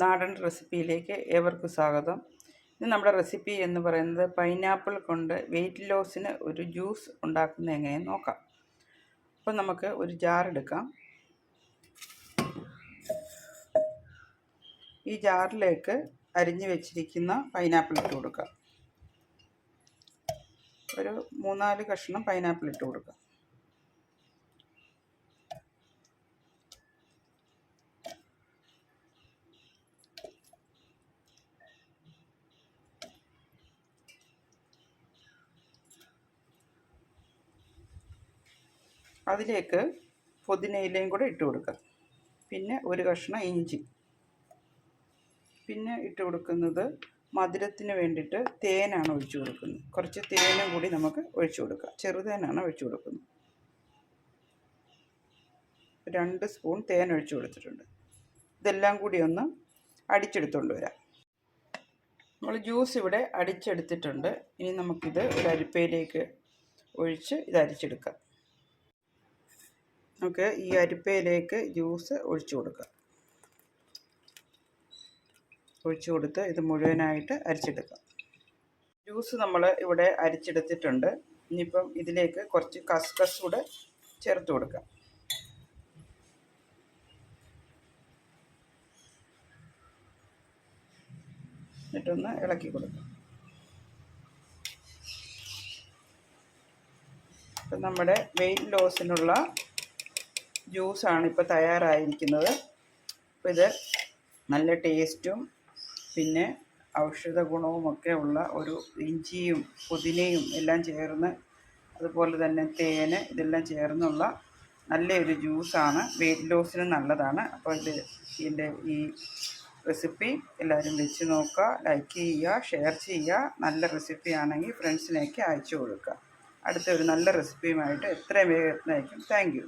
നാടൻ റെസിപ്പിയിലേക്ക് ഏവർക്കും സ്വാഗതം. ഇന്ന് നമ്മുടെ റെസിപ്പി എന്ന് പറയുന്നത് പൈനാപ്പിൾ കൊണ്ട് വെയിറ്റ് ലോസിന് ഒരു ജ്യൂസ് ഉണ്ടാക്കുന്ന എങ്ങനെയെന്ന് നോക്കാം. അപ്പോൾ നമുക്ക് ഒരു ജാർ എടുക്കാം. ഈ ജാറിലേക്ക് അരിഞ്ഞു വെച്ചിരിക്കുന്ന പൈനാപ്പിൾ ഇട്ട് കൊടുക്കാം. ഒരു മൂന്നാൽ കഷ്ണം പൈനാപ്പിൾ ഇട്ട് കൊടുക്കാം. അതിലേക്ക് പുതിനയിലയും കൂടെ ഇട്ട് കൊടുക്കുക. പിന്നെ ഒരു കഷ്ണം ഇഞ്ചി. പിന്നെ ഇട്ട് കൊടുക്കുന്നത് മധുരത്തിന് വേണ്ടിയിട്ട് തേനാണ് ഒഴിച്ചു കൊടുക്കുന്നത്. കുറച്ച് തേനും കൂടി നമുക്ക് ഒഴിച്ചു കൊടുക്കാം. ചെറുതേനാണ് ഒഴിച്ചു കൊടുക്കുന്നത്. രണ്ട് സ്പൂൺ തേൻ ഒഴിച്ചു കൊടുത്തിട്ടുണ്ട്. ഇതെല്ലാം കൂടി ഒന്ന് അടിച്ചെടുത്തുകൊണ്ട് വരാം. നമ്മൾ ജ്യൂസ് ഇവിടെ അടിച്ചെടുത്തിട്ടുണ്ട്. ഇനി നമുക്കിത് ഒരു അരിപ്പയിലേക്ക് ഒഴിച്ച് ഇത് അരിച്ചെടുക്കാം. നമുക്ക് ഈ അരിപ്പയിലേക്ക് ജ്യൂസ് ഒഴിച്ചു കൊടുക്കുക. ഒഴിച്ചു കൊടുത്ത് ഇത് മുഴുവനായിട്ട് അരിച്ചെടുക്കാം ജ്യൂസ് നമ്മൾ ഇവിടെ അരിച്ചെടുത്തിട്ടുണ്ട്. ഇനിയിപ്പം ഇതിലേക്ക് കുറച്ച് കസ്കസ് കൂടെ ചേർത്ത് കൊടുക്കാം. എന്നിട്ടൊന്ന് ഇളക്കി കൊടുക്കാം. അപ്പം നമ്മുടെ വെയിറ്റ് ലോസിനുള്ള ജ്യൂസാണ് ഇപ്പോൾ തയ്യാറായിരിക്കുന്നത്. അപ്പോൾ ഇത് നല്ല ടേസ്റ്റും പിന്നെ ഔഷധ ഗുണവുമൊക്കെ ഉള്ള ഒരു ഇഞ്ചിയും പുതിനയും എല്ലാം ചേർന്ന് അതുപോലെ തന്നെ തേന് ഇതെല്ലാം ചേർന്നുള്ള നല്ലൊരു ജ്യൂസാണ്. വെയിറ്റ് ലോസിന് നല്ലതാണ്. അപ്പോൾ ഇത് ഇതിന്റെ ഈ റെസിപ്പി എല്ലാവരും വെച്ച് നോക്കുക ലൈക്ക് ചെയ്യുക ഷെയർ ചെയ്യുക. നല്ല റെസിപ്പി ആണെങ്കിൽ ഫ്രണ്ട്സിനേക്ക് അയച്ചു കൊടുക്കുക. അടുത്ത ഒരു നല്ല റെസിപ്പിയുമായിട്ട് എത്രയും വേഗത്തിനായിരിക്കും താങ്ക്